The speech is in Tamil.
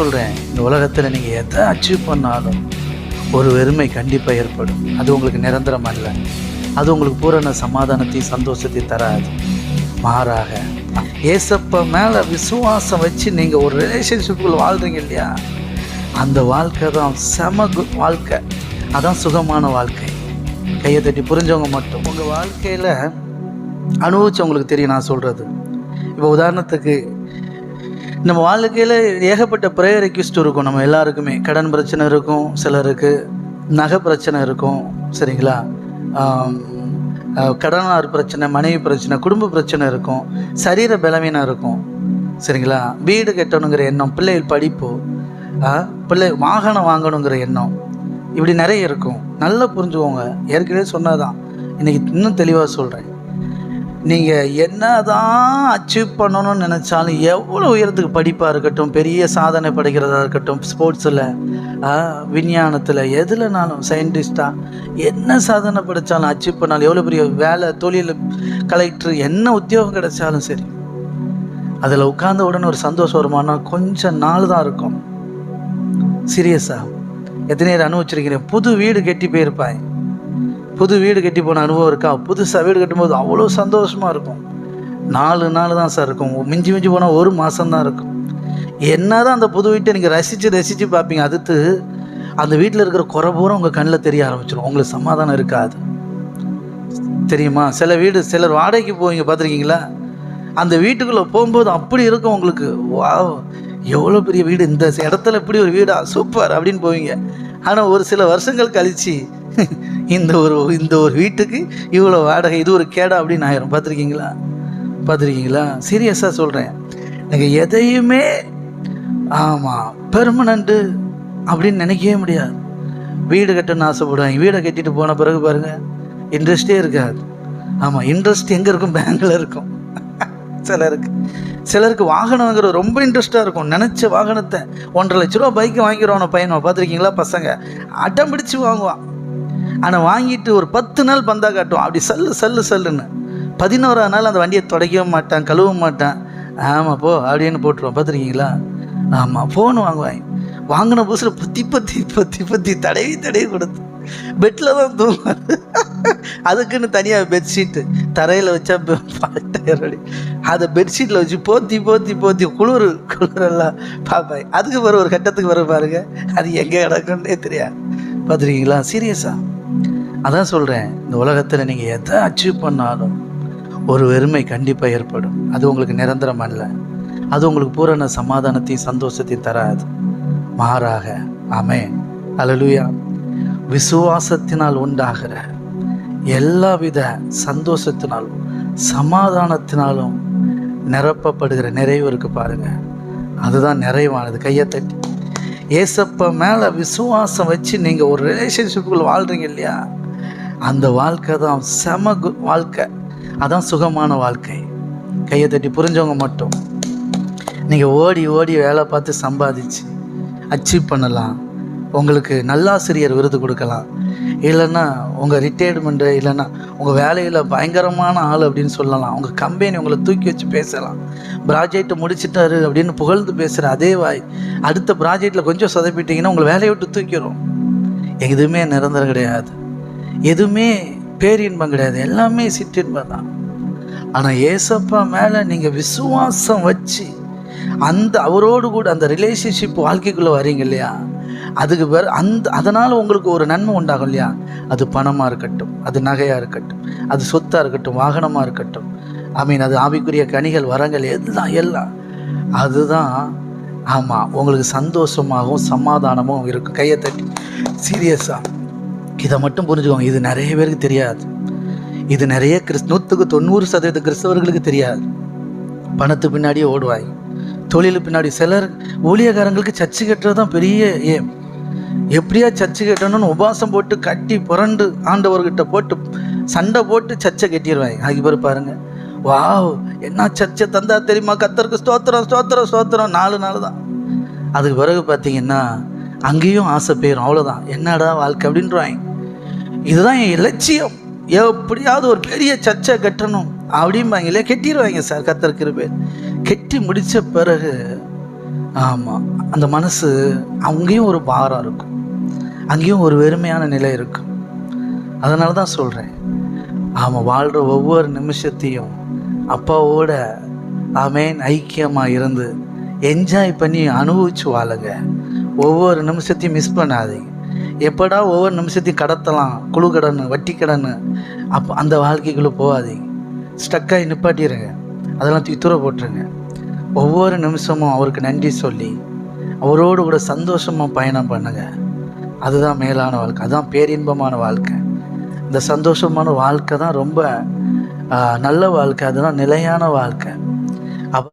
சொல்கிறேன் இந்த உலகத்தில் நீங்கள் எதை அச்சீவ் பண்ணாலும் ஒரு வெறுமை கண்டிப்பாக ஏற்படும். அது உங்களுக்கு நிரந்தரம் அல்ல. அது உங்களுக்கு பூரண சமாதானத்தையும் சந்தோஷத்தையும் தராது. மாறாக ஏசப்ப மேலே விசுவாசம் வச்சு நீங்கள் ஒரு ரிலேஷன்ஷிப்புக்குள்ள வாழ்கிறீங்க இல்லையா? அந்த வாழ்க்கை தான் செம கு- வாழ்க்கை. அதான் சுகமான வாழ்க்கை. கையை தட்டி புரிஞ்சவங்க மட்டும். உங்கள் வாழ்க்கையில் அனுபவிச்சவங்களுக்கு தெரியும் நான் சொல்கிறது இப்போ உதாரணத்துக்கு நம்ம வாழ்க்கையில் ஏகப்பட்ட ப்ரேயர் ரெக்வஸ்ட் இருக்கும். நம்ம எல்லாருக்குமே. கடன் பிரச்சனை இருக்கும் சிலருக்கு. நகை பிரச்சனை இருக்கும் சரிங்களா? கடனார் பிரச்சனை மனைவி பிரச்சனை குடும்ப பிரச்சனை இருக்கும். சரீர பலவீனம் இருக்கும் சரிங்களா? வீடு கட்டணுங்கிற எண்ணம் பிள்ளைகள் படிப்பு பிள்ளை வாகனம் வாங்கணுங்கிற எண்ணம் இப்படி நிறைய இருக்கும். நல்லா புரிஞ்சுக்கோங்க. ஏற்கனவே சொன்னதான். இன்னைக்கு இன்னும் தெளிவாக சொல்கிறேன் நீங்கள் என்ன தான் அச்சீவ் பண்ணணும்னு நினச்சாலும் எவ்வளோ உயரத்துக்கு படிப்பாக இருக்கட்டும் பெரிய சாதனை படைக்கிறதா இருக்கட்டும் ஸ்போர்ட்ஸில் விஞ்ஞானத்தில் எதுலனாலும் சயின்டிஸ்டாக என்ன சாதனை படைச்சாலும் அச்சீவ் பண்ணாலும் எவ்வளோ பெரிய வேலை தொழில் கலெக்டர் என்ன உத்தியோகம் கிடைச்சாலும் சரி அதில் உட்கார்ந்த உடனே ஒரு சந்தோஷம் வருமானா கொஞ்சம் நாள் தான் இருக்கும். சீரியஸாக எத்தனை நேரம் அனுபவிச்சிருக்கிறேன் புது வீடு கெட்டி போயிருப்பாய். புது வீடு கட்டி போன அனுபவம் இருக்கா? புதுசாக வீடு கட்டும்போது அவ்வளோ சந்தோஷமாக இருக்கும். நாலு நாள் தான் சார் இருக்கும். மிஞ்சி மிஞ்சி போனால் ஒரு மாதம் தான் இருக்கும். என்ன தான் அந்த புது வீட்டை நீங்கள் ரசித்து ரசித்து பார்ப்பீங்க. அடுத்து அந்த வீட்டில் இருக்கிற குறை பூரா உங்கள் கண்ணில் தெரிய ஆரம்பிச்சிடும் உங்களுக்கு சமாதானம் இருக்காது. தெரியுமா? சில வீடு சிலர் வாடகைக்கு போவீங்க பார்த்துருக்கீங்களா? அந்த வீட்டுக்குள்ளே போகும்போது அப்படி இருக்கும் உங்களுக்கு. வா எவ்வளோ பெரிய வீடு. இந்த இடத்துல இப்படி ஒரு வீடா? சூப்பர்! அப்படின்னு போவீங்க. ஆனால் ஒரு சில வருஷங்கள் கழிச்சு இந்த ஒரு இந்த ஒரு வீட்டுக்கு இவ்வளோ வாடகை இது ஒரு கேடா அப்படின்னு ஆயிரும். பார்த்துருக்கீங்களா? பார்த்துருக்கீங்களா? சீரியஸாக சொல்கிறேன் நீங்கள் எதையுமே ஆமாம் பெர்மனண்ட்டு அப்படின்னு நினைக்கவே முடியாது. வீடு கட்டணும்னு ஆசைப்படுவாங்க. வீடை கட்டிட்டு போன பிறகு பாருங்கள் இன்ட்ரெஸ்டே இருக்காது. ஆமாம் இன்ட்ரெஸ்ட் எங்கே இருக்கும்? பேங்கில் இருக்கும். சிலருக்கு. சிலருக்கு வாகனம் வாங்குறது ரொம்ப இன்ட்ரெஸ்ட்டாக இருக்கும். நினச்ச வாகனத்தை ஒன்றரை லட்ச ரூபா பைக்கை வாங்கிடுவான பையனை. பார்த்துருக்கீங்களா? பசங்க. அடம் பிடிச்சு வாங்குவான். ஆனால் வாங்கிட்டு ஒரு பத்து நாள் பந்தா காட்டும் அப்படி சல்லு சல்லு சல்லுன்னு. பதினோராவது நாள் அந்த வண்டியை துடைக்கவும் மாட்டான் கழுவவும் மாட்டான். ஆமாம் போ அப்படின்னு போட்டுருவான் பார்த்துருக்கீங்களா? ஆமாம் ஃபோன் வாங்குவாங்க வாங்கின புதுசில் பற்றி பத்தி பத்தி பற்றி தடவி தடவி கொடுத்து. பெட்டில் தான் தூங்குவார். அதுக்குன்னு தனியாக பெட்ஷீட்டு தரையில் வச்சா பாட்டாயிரம் அதை பெட்ஷீட்டில் வச்சு போத்தி போத்தி போத்தி குளிர் குளிரெல்லாம் பார்ப்பேன் அதுக்கு பிறகு ஒரு கட்டத்துக்கு பிறகு பாருங்க அது எங்கே கிடக்குன்னே தெரியாது. பார்த்துருக்கீங்களா? சீரியஸாக அதான் சொல்கிறேன் இந்த உலகத்தில் நீங்கள் எதை அச்சீவ் பண்ணாலும் ஒரு வெறுமை கண்டிப்பாக ஏற்படும். அது உங்களுக்கு நிரந்தரம் அல்ல. அது உங்களுக்கு பூரண சமாதானத்தையும் சந்தோஷத்தையும் தராது. மாறாக அமே அலலுயா விசுவாசத்தினால் உண்டாகிற எல்லாவித சந்தோஷத்தினாலும் சமாதானத்தினாலும் நிரப்பப்படுகிற நிறைவு இருக்கு பாருங்க. அதுதான் நிறைவானது. கையை தட்டி. ஏசப்ப மேலே விசுவாசம் வச்சு நீங்கள் ஒரு ரிலேஷன்ஷிப்புக்குள்ளே வாழ்கிறீங்க இல்லையா? அந்த வாழ்க்கை தான் செம கு- வாழ்க்கை. அதான் சுகமான வாழ்க்கை. கையை தட்டி புரிஞ்சவங்க மட்டும். நீங்கள் ஓடி ஓடி வேலை பார்த்து சம்பாதிச்சு அச்சீவ் பண்ணலாம். உங்களுக்கு நல்லாசிரியர் விருது கொடுக்கலாம். இல்லைன்னா உங்கள் ரிட்டையர்மெண்ட்டு இல்லைன்னா உங்கள் வேலையில் பயங்கரமான ஆள் அப்படின்னு சொல்லலாம். உங்கள் கம்பெனி உங்களை தூக்கி வச்சு பேசலாம். ப்ராஜெக்ட் முடிச்சிட்டாரு அப்படின்னு புகழ்ந்து பேசுகிற அதே வாய். அடுத்த ப்ராஜெக்டில் கொஞ்சம் சொதப்பிட்டீங்கன்னா உங்களை வேலையை விட்டு தூக்கிடும் எதுவுமே நிரந்தரம் கிடையாது. எதுவுமே பேரின்பம் கிடையாது. எல்லாமே சிற்றின்பம் தான். ஆனால் ஏசப்பா மேலே நீங்கள் விசுவாசம் வச்சு அந்த அவரோடு கூட அந்த ரிலேஷன்ஷிப் வாழ்க்கைக்குள்ளே வரீங்க இல்லையா? அதுக்கு பேர் அந்த அதனால் உங்களுக்கு ஒரு நன்மை உண்டாகும் இல்லையா? அது பணமாக இருக்கட்டும் அது நகையாக இருக்கட்டும் அது சொத்தாக இருக்கட்டும் வாகனமாக இருக்கட்டும். ஐ மீன் அது ஆவிக்குரிய கனிகள் வரங்கள் எல்லாம் எல்லாம். அதுதான் ஆமாம் உங்களுக்கு சந்தோஷமாகவும் சமாதானமும் இருக்கும். கையை தட்டி சீரியஸாக இதை மட்டும் புரிஞ்சுக்கோங்க. இது நிறைய பேருக்கு தெரியாது. இது நிறைய கிறிஸ் நூற்றுக்கு தொண்ணூறு சதவீத கிறிஸ்தவர்களுக்கு தெரியாது. பணத்து பின்னாடியே ஓடுவாங்க தொழில் பின்னாடி சிலர் ஊழியக்காரங்களுக்கு சர்ச்சு கட்டுறது தான் பெரிய ஏம் எப்படியா சர்ச்சு கட்டணும்னு உபாசம் போட்டு கட்டி புரண்டு ஆண்டவர்கிட்ட போட்டு சண்டை போட்டு சர்ச்சை கட்டிடுவாங்க அதுக்கு பேர் பாருங்க. வாவ் என்ன சர்ச்சை தந்தா தெரியுமா? கத்தருக்கு ஸ்தோத்திரம் ஸ்தோத்திரம் ஸ்தோத்திரம். நாலு நாள் தான். அதுக்கு பிறகு பார்த்தீங்கன்னா அங்கேயும் ஆசை போயிடும் அவ்வளோதான் என்னடா வாழ்க்கை அப்படின்றாங்க இதுதான் என் இலட்சியம். எப்படியாவது ஒரு பெரிய சர்ச்சை கட்டணும். அப்படிம்பாங்களே கெட்டிடுவாங்க சார் கத்தர் கிருபை. கட்டி முடித்த பிறகு ஆமாம் அந்த மனசு அங்கேயும் ஒரு பாரம் இருக்கும். அங்கேயும் ஒரு வெறுமையான நிலை இருக்கும். அதனால தான் சொல்கிறேன் ஆமாம் வாழ்கிற ஒவ்வொரு நிமிஷத்தையும் அப்பாவோட ஆமேன் ஐக்கியமாக இருந்து என்ஜாய் பண்ணி அனுபவிச்சு வாழுங்க. ஒவ்வொரு நிமிஷத்தையும் மிஸ் பண்ணாதீங்க. எப்படா ஒவ்வொரு நிமிஷத்தையும் கடத்தலாம்? குழு கடன் வட்டி கடன் அப்போ அந்த வாழ்க்கைக்குள்ளே போகாதீங்க ஸ்டக்காகி நிப்பாட்டிடுங்க அதெல்லாம் தூக்கி தூர போட்டுருங்க. ஒவ்வொரு நிமிஷமும் அவருக்கு நன்றி சொல்லி அவரோடு கூட சந்தோஷமாக பயணம் பண்ணுங்க. அதுதான் மேலான வாழ்க்கை. அதுதான் பேரின்பமான வாழ்க்கை. இந்த சந்தோஷமான வாழ்க்கை தான் ரொம்ப நல்ல வாழ்க்கை. அதுதான் நிலையான வாழ்க்கை.